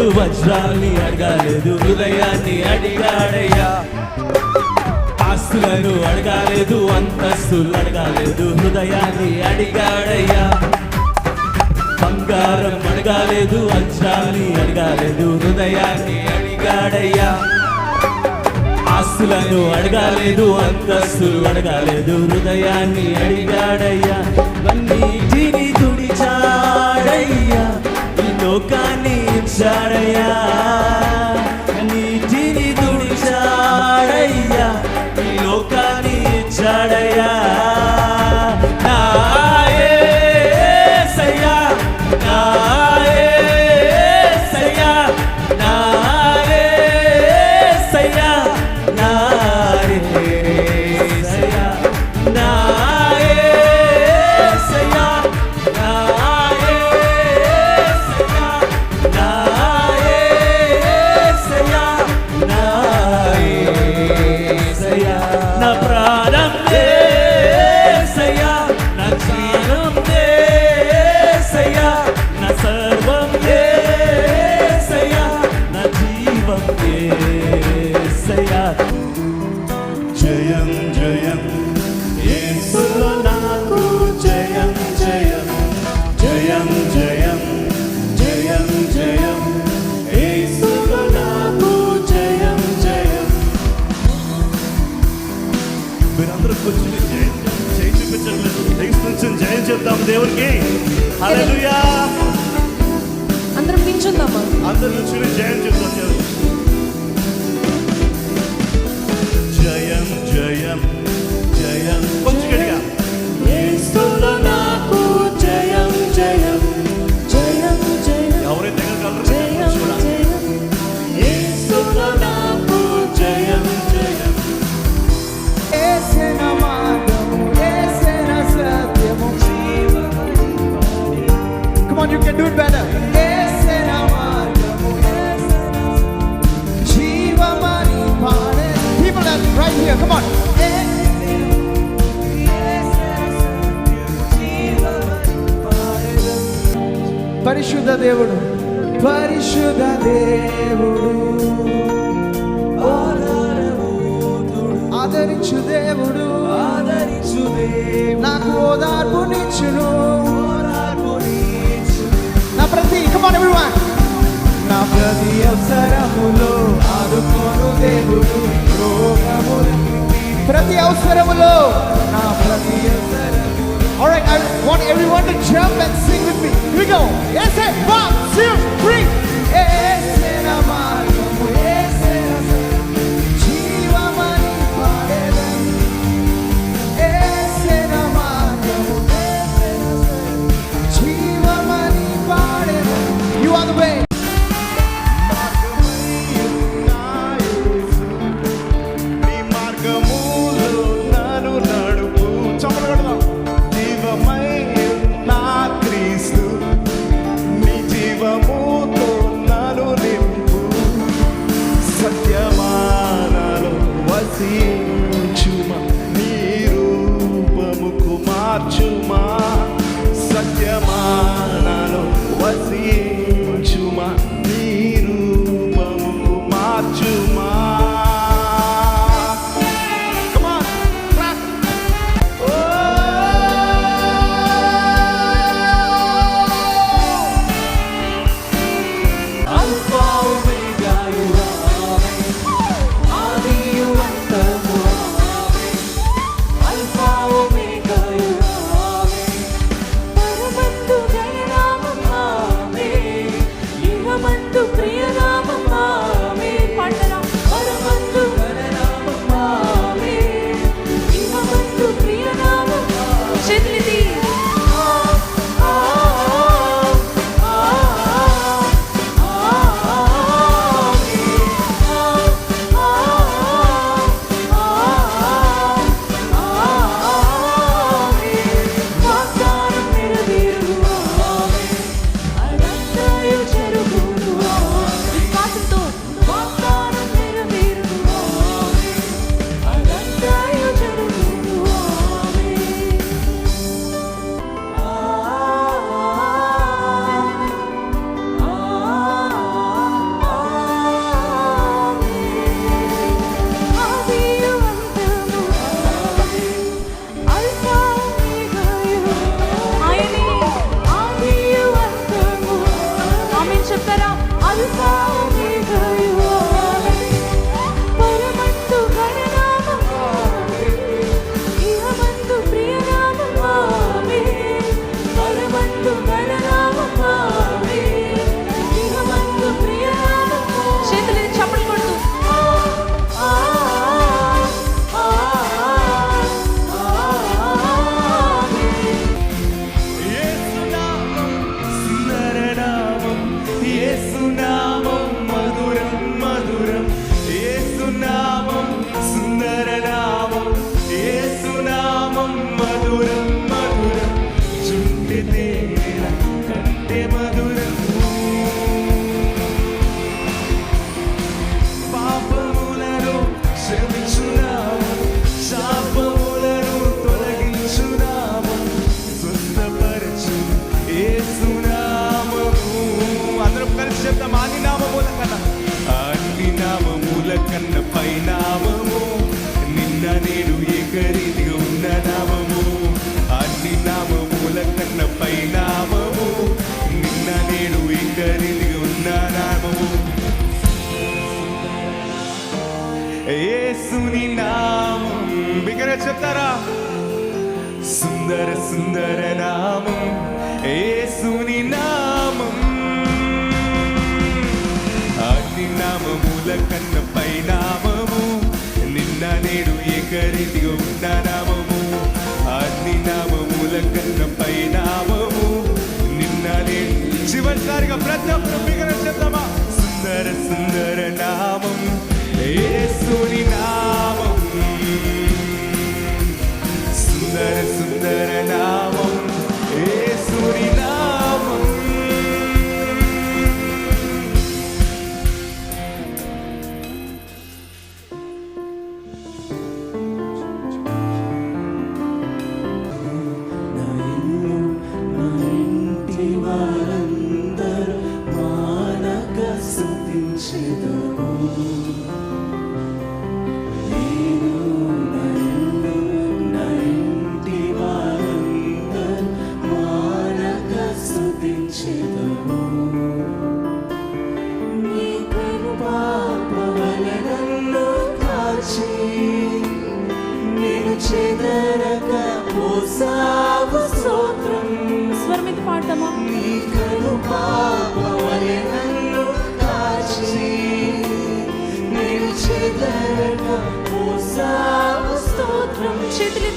వజ్రాల్ని అడగాలేదు హృదయాన్ని అడిగాడయ్యా. ఆస్తులను అడగాలేదు అంతస్తులు అడగాలేదు హృదయాన్ని అడిగాడయ్యా. బంగారం అడగాలేదు వజ్రాన్ని అడగాలేదు హృదయాన్ని అడిగాడయ్యా. ఆస్తులను అడగాలేదు అంతస్తులు అడగాలేదు హృదయాన్ని అడిగాడయ్యా. అన్నిటిని తుడిచాడయ్యా ఈ లోకాన్ని Saraya. జయం జయం యేసులో నాకు జయం జయం జయం జయం జయం జయం యేసులో నాకు జయం జయం మీరందరూ కూర్చుని జయం చేయి చూపించట్లేదు లెగ్స్ నుంచి జయం చెప్తాం దేవునికి. హల్లెలూయా అందరం జయం చెప్తాం దేవునికి. జయం జయం జయం కొంచెం that right here, come on. పరిశుద్ధ దేవుడు పరిశుద్ధ దేవుడు. ఆదరించు దేవుడు. ఆదరించు నాకు ఓదార్పునిచ్చును. ప్రతి అవసరములో నా ప్రతి అవసరము Alright, I want everyone to jump and sing with me. Here we go. Yes, it. One, two, three. ఏసిన యేసుని నామం బిగ్గరగా చెప్తారా? సుందర సుందర నామం యేసుని నామం. అగ్ని నామముల కన్న పై నామము నిన్న నేడు ఏకరీతిగా ఉన్న నామము. అగ్ని నామముల కన్న పై నామము నిన్న నేడు చివరిసారిగా ప్రతి ఒక్కరు Читлі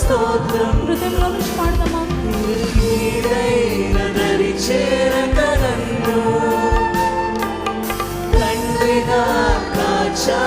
స్తోత్రం. హృదయంలో నుంచి పాడదామా దరి చేరకరన్ను తండ్రిగా కాచా